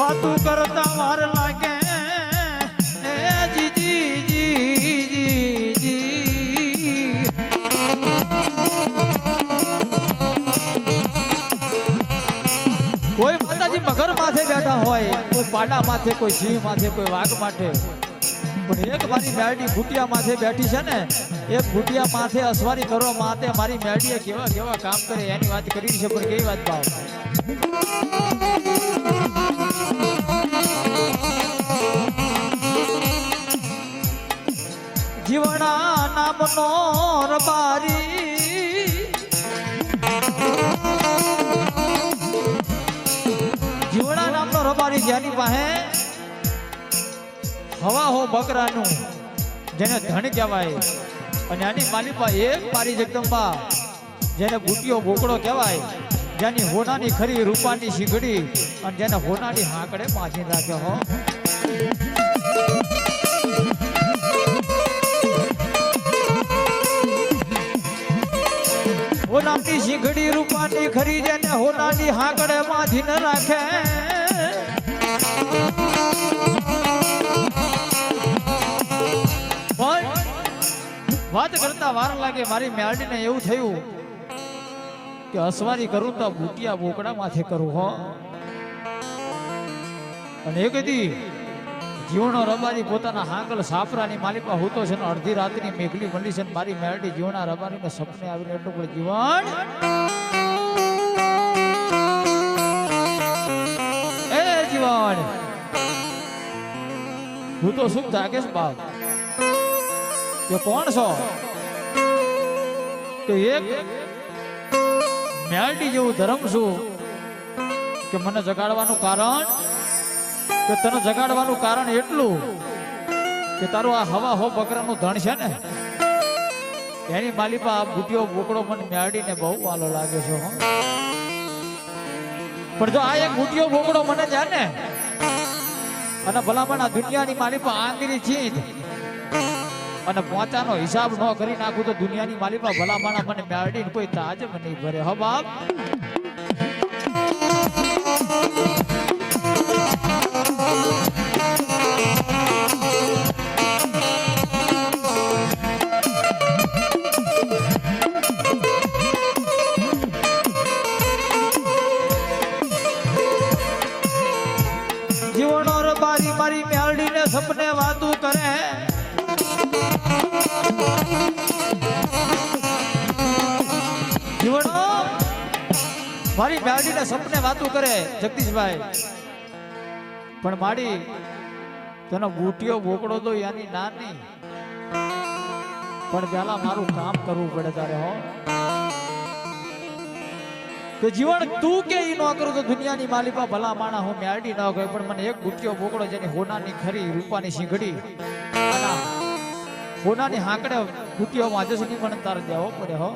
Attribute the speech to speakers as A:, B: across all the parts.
A: વાતું કરતા વાર લાગે. એ જીજી કોઈ માતાજી મગર માથે બેઠા હોય, કોઈ પાડા માથે, કોઈ સિંહ માથે, કોઈ વાઘ માથે. પણ એક મારી મેરડી ભૂટિયા બેઠી છે ને, એ ભૂટિયા માથે અસવારી કરવા માટે મારી મેરડીએ કેવા કેવા કામ કરે, એની વાત કરી છે, પણ કેવી વાત ભાવ? જીવણા નામનો રબારી જીવણા નામનો રબારી જેની પાસે હવા હો બકરાનું, જેને ધણ કહેવાય અને આની માલિપા એક પારી જગદંબા જેને બુટીઓ બોકડો કહેવાય, જેની હોનાની ખરી રૂપાની શીગડી અને જેને હોનાની હાંકડે પાછી રાખે હો. હોનાની શીખડી રૂપાની ખરી જેને હોનાની હાંકડે ન રાખે. વાત કરતા વાર લાગે મારી મેળડીને એવું થયું કે અસવારી કરું તો ભૂટિયા બોકડા માથે કરું, હો. અને એ કીધી જીવણો રબારી પોતાના હાંકલ સાપરાની માલિકા હોતો છે અડધી રાતની મેઘલી મળી છે મારી મેરડી જીવણા રબારીને સપને આવીને એટલું બધું જીવન એ જીવન હું તો શું થાય છે બાપ? કે કોણ છો? તો એક મેલડી જેવું ધર્મ છું? કે મને જગાડવાનું કારણ? કે તને જગાડવાનું કારણ એટલું કે તારું આ હવા હો બકરાનું ધણ છે ને, એની માલિપા આ બુટીઓ બોકડો મને મ્યાડીને બહુ વાલો લાગે છે પણ જો આ એક બુટીઓ બોકડો મને છે ને, અને ભલામણ આ દુનિયાની માલિપા આંગરી ચીજ અને પોતાનો હિસાબ ન કરી નાખું તો દુનિયાની માલિકા ભલામણા મને મેળડી કોઈ તાજ નહીં ભરે. હો બાપ. મારી મેરડીને સપને વાતો કરે જગદીશભાઈ. પણ માડી, તેનો બુટીઓ બોકડો તો યાની નાની. પણ પેલા મારું કામ કરવું પડે તારે, હો. કે જીવન તું કે ઈ ન કરું તો દુનિયાની માલિકા ભલા માણા હું મેળડી ન ગયો. પણ મને એક ગુટિયો બોકડો જેની હોનાની ખરી રૂપાની શીંગડી. હોનાની હાંકડે બુટીઓ વાંચે છે નહીં મને તારે દેવો પડે હો.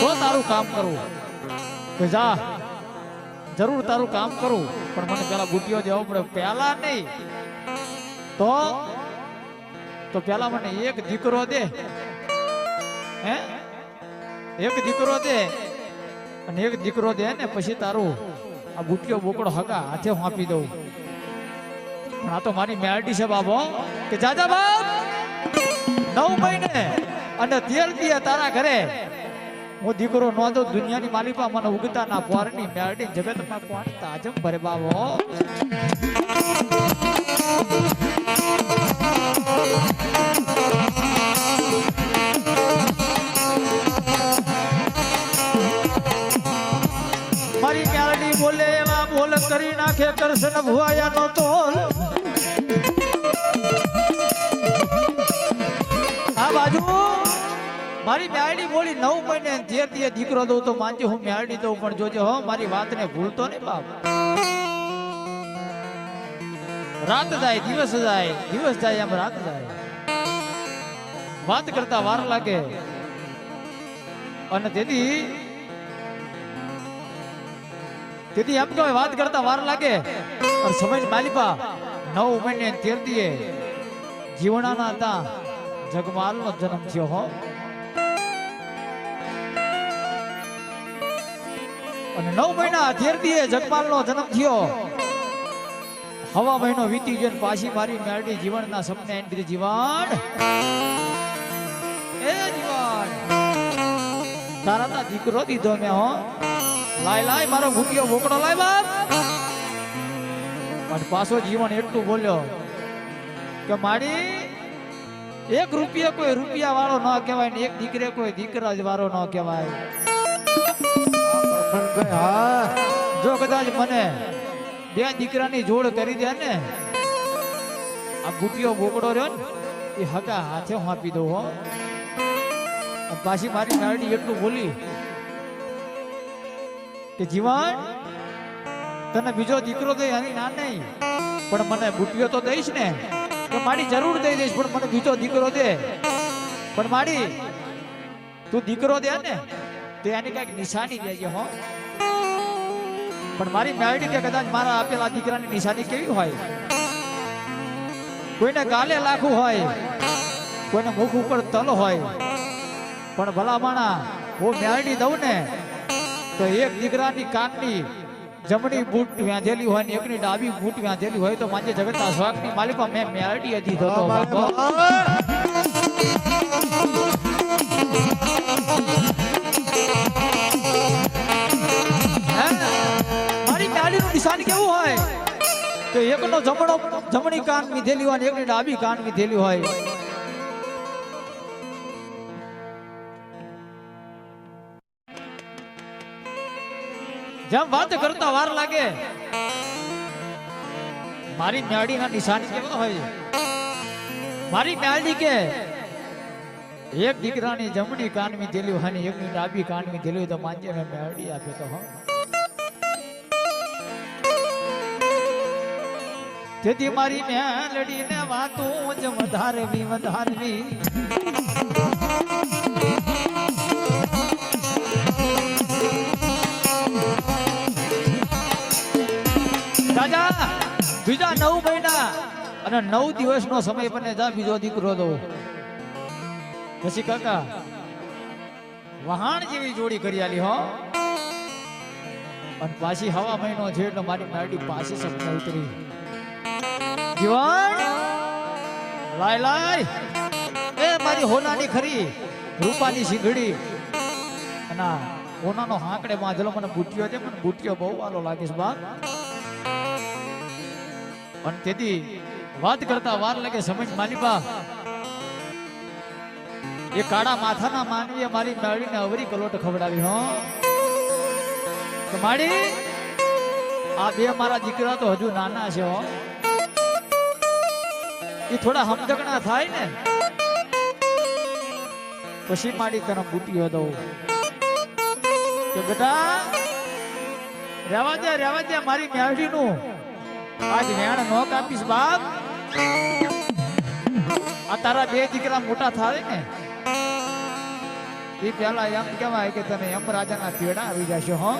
A: તો તારું કામ કરવું કે જા. જરૂર તારું કામ કરું, પણ મને પેલા બુટીઓ દેવો પડે. પેલા નહીં. તો? તો પેલા મને એક દીકરો દે. હે? એક દીકરો દે. અને એક દીકરો દે ને પછી તારું આ બુટીઓ બોકડો હગા હાથે હું આપી દઉં. પણ આ તો મારી મેરટી છે બાબો કે જાજા બાપ, નવ મહિને અને તેર દિયે તારા ઘરે. હું દીકરો નોંધો દુનિયાની માલિકા, મને ઉગતા ના પોરની મેરડી જગતમાં કોણ તાજમ ભરે બાબો મારી મેળડી બોલે એવા બોલ કરી નાખે કરશન ભુવાયા નો તોલ. મારી મેરડી બોલી નવ મહિને ધીરે ધીરે દીકરો દઉં તો માનજે હું મેરડી દઉં, પણ જોજે હો, મારી વાતને ભૂલતો નહીં બાપ. રાત જાય, દિવસ જાય દિવસ જાય આમ રાત જાય. વાત કરતા વાર લાગે. અને તેથી તેથી એમ કહેવાય, વાત કરતા વાર લાગે. અને સમય માલિપા, નવ મહિને તેર દીએ જીવણાના હતા, જગમાલનો જન્મ થયો હો. અને નવ મહિના તેર જગપાલનો જન્મ થયો. હવા મહિનો વીતી ગયો પાછી મારી મેરડી જીવનના સપને એન્દ્રી જીવન એ જીવન તારા તા દીકરો દીધો મેં, હો. લાય લાય, મારો ભૂખ્યો બોકડો, લાય, બાપ. પણ પાછો જીવન એટલું બોલ્યો કે મારી એક રૂપિયા કોઈ રૂપિયા વાળો ન કહેવાય ને એક દીકરે કોઈ દીકરા વાળો ન કહેવાય. કદાચ મને બે દીકરાની જોડ કરી દે ને. આ ગુટિયો બોકડો રહ્યો ને, એ હકા હાથે હું આપી દઉં હો. પાછી મારી નારડી એટલું બોલી કે, જીવન, તને બીજો દીકરો દઈ એની ના નહીં, પણ મને બુટિયો તો દઈશ ને. તો મારી જરૂર દઈ દઈશ, પણ મને બીજો દીકરો દે. પણ મારી, તું દીકરો દે ને, તો એની કંઈક નિશાની દેજે હો. પણ મારી મેળડી કે કદાચ મારા આપેલા દીકરાની નિશાની કેવી હોય? કોઈને ગાલે લાખું હોય કોઈને મુખ ઉપર તલ હોય પણ ભલામણા હું મેળડી દઉં ને તો એક દીકરાની કાનની જમણી બૂટ વ્યાંધેલી હોય ને એકની ડાબી બૂટ વ્યાંધેલી હોય તો માજે જગતના સ્વાગની માલિકા મેં મેળડી હતી થતો
B: હા,
A: તો એકનો જમણો જમણી કાન મીધેલી હોય એકની ડાબી કાન મીધેલી હોય. જેમ વાત કરતા વાર લાગે, મારી મેળડીના નિશાન કેવા હોય મારી મેળડી કે, એક દીકરાની જમણી કાનમી દેલી હોય ને એકની ડાબી કાનમી દેલી હોય તો માનજે મેં મેળડી આપે તો, હો? તેથી મારી મેલડી ને વાતું જ વધારવી વધારવી. દાદા બીજા નવ મહિના અને નવ દિવસનો સમય બને. જા, બીજો દીકરો દો. પછી કાકા. વહાણ જેવી જોડી કરી આલી, હો. અને પાછી હવા મહિનો છે એટલે મારી મેરડી પાછી સપના ઉતરી જીવન લાય લાય. એ મારી હોનાની ખરી, રૂપાની સિંગડી અને હોનાનો હાંકડે બાંધેલો મને બુટ્યો છે, પણ બુટ્યો બહુ વાલો લાગે છે, બાપ. અને તેથી વાત કરતા વાર લાગે, સમજ માલિબા એ કાળા માથાના માનવીએ મારી મેળવીને અવરી કલોટ ખવડાવી, હો. માડી, આ બે મારા દીકરા તો હજુ નાના છે, હો. એ થોડા સમજકણા થાય ને. પછી માડી તને બુટીઓ દઉં કે બેટા રહેવા દે રહેવા દે મારી મેળવીનું આજ વેણ નો કાપીશ બાપ. આ તારા બે દીકરા મોટા થાય ને. એ પેલા એમ કહેવાય કે તમે એમ રાજાના તેડા આવી જશો, હો.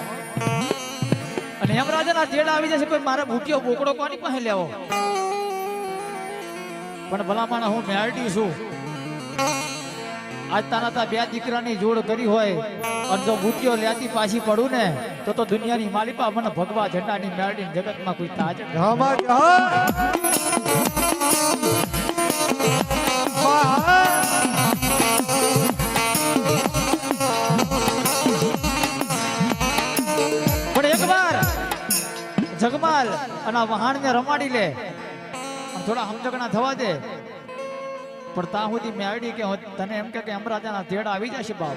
A: અને એમ રાજાના તેડા આવી જશે કોઈ મારા ભૂખ્યો બોકડો કોની પાસે લેવો? પણ ભલામણ હું મેળડી છું આજ તારા તા બે દીકરાની જોડ કરી હોય અને જો ભૂખ્યો લેતી પાછી પડું ને, તો તો દુનિયાની માલિપા મને ભગવા ઝંડાની મેળડી જગતમાં કોઈ તાજ. પણ એકવાર જગમાલ અને વહાણને રમાડી લે થોડા સમજગણા થવા દે. પણ ત્યાં સુધી મેં આવડી કે તને એમ કે અમરાજાના તેડા આવી જશે બાપ.